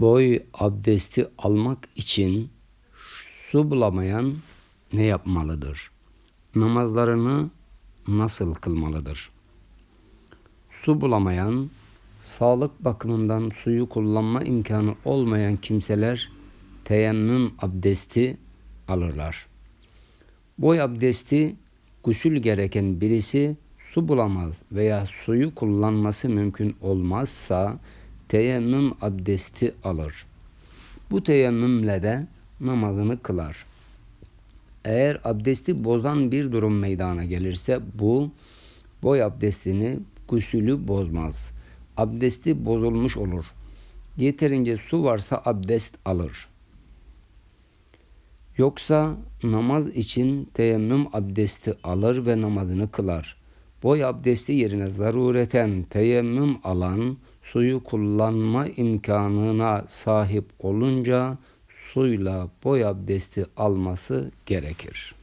Boy abdesti almak için su bulamayan ne yapmalıdır? Namazlarını nasıl kılmalıdır? Su bulamayan, sağlık bakımından suyu kullanma imkanı olmayan kimseler teyemmüm abdesti alırlar. Boy abdesti gusül gereken birisi su bulamaz veya suyu kullanması mümkün olmazsa teyemmüm abdesti alır. Bu teyemmümle de namazını kılar. Eğer abdesti bozan bir durum meydana gelirse bu boy abdestini gusülü bozmaz. Abdesti bozulmuş olur. Yeterince su varsa abdest alır. Yoksa namaz için teyemmüm abdesti alır ve namazını kılar. Boy abdesti yerine zarureten teyemmüm alan suyu kullanma imkanına sahip olunca suyla boy abdesti alması gerekir.